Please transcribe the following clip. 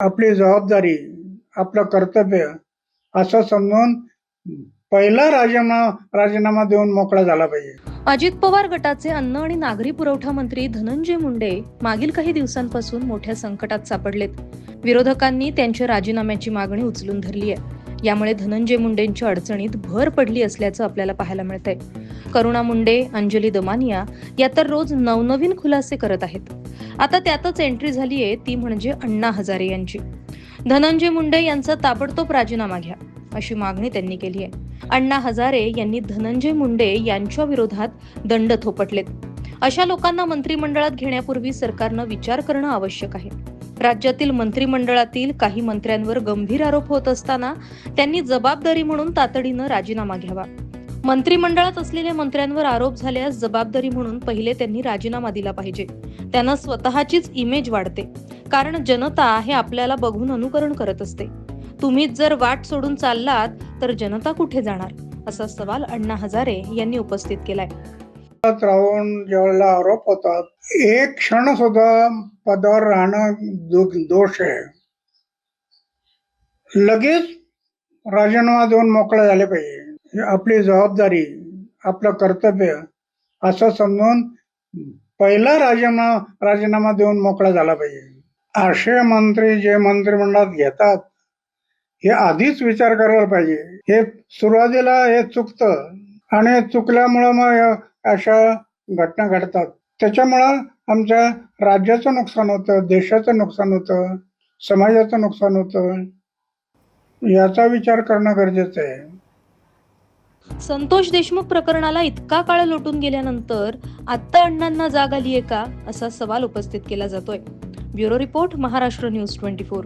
आपली जबाबदारी आपलं कर्तव्य असं समजून पहिला राजीनामा राजीनामा देऊन मोकळा झाला पाहिजे. अजित पवार गटाचे अन्न आणि नागरी पुरवठा मंत्री धनंजय मुंडे मागील काही दिवसांपासून मोठ्या संकटात सापडलेत. विरोधकांनी त्यांच्या राजीनाम्याची मागणी उचलून धरली आहे यामुळे धनंजय मुंडेंच्या अडचणीत भर पडली असल्याचं आपल्याला पाहायला मिळतंय. करुणा मुंडे अंजली दमानिया या तर रोज नवनवीन खुलासे करत आहेत. आता त्यातच एंट्री झाली आहे ती म्हणजे अण्णा हजारे यांची. धनंजय मुंडे यांचा ताबडतोब राजीनामा घ्या अशी मागणी त्यांनी केली आहे. अण्णा हजारे यांनी धनंजय मुंडे यांच्या विरोधात दंड थोपटलेत. अशा लोकांना मंत्रिमंडळात घेण्यापूर्वी सरकारनं विचार करणं आवश्यक आहे. राज्यातील मंत्रिमंडळातील काही मंत्र्यांवर गंभीर आरोप होत असताना त्यांनी जबाबदारी म्हणून तातडीनं राजीनामा घ्यावा. मंत्रिमंडळात असलेल्या मंत्र्यांवर आरोप झाल्यास जबाबदारी म्हणून पहिले त्यांनी राजीनामा दिला पाहिजे. त्यांना स्वतःचीच इमेज वाढते. कारण जनता हे आपल्याला बघून अनुकरण करत असते. तुम्हीच जर वाट सोडून चाललात तर जनता कुठे जाणार? असा सवाल अण्णा हजारे यांनी उपस्थित केलाय. राहून ज्यावेळेला आरोप होतात एक क्षण सुद्धा पदावर राहणं दोष आहे. लगेच राजीनामा देऊन मोकळे झाले पाहिजे. आपली जबाबदारी आपलं कर्तव्य असं समजून पहिला राजीनामा राजीनामा देऊन मोकळा झाला पाहिजे. असे मंत्री जे मंत्रिमंडळात घेतात हे आधीच विचार करायला पाहिजे. हे सुरुवातीला हे चुकतं आणि चुकल्यामुळं मग अशा घटना घडतात. त्याच्यामुळं आमच्या राज्याचं नुकसान होतं देशाचं नुकसान होतं समाजाचं नुकसान होतं. याचा विचार करणं गरजेचं आहे. संतोष देशमुख प्रकरणाला इतका काळ लोटून गेल्यानंतर आता अण्णांना जाग आलीये का असा सवाल उपस्थित केला जातोय. Bureau report Maharashtra news twenty four.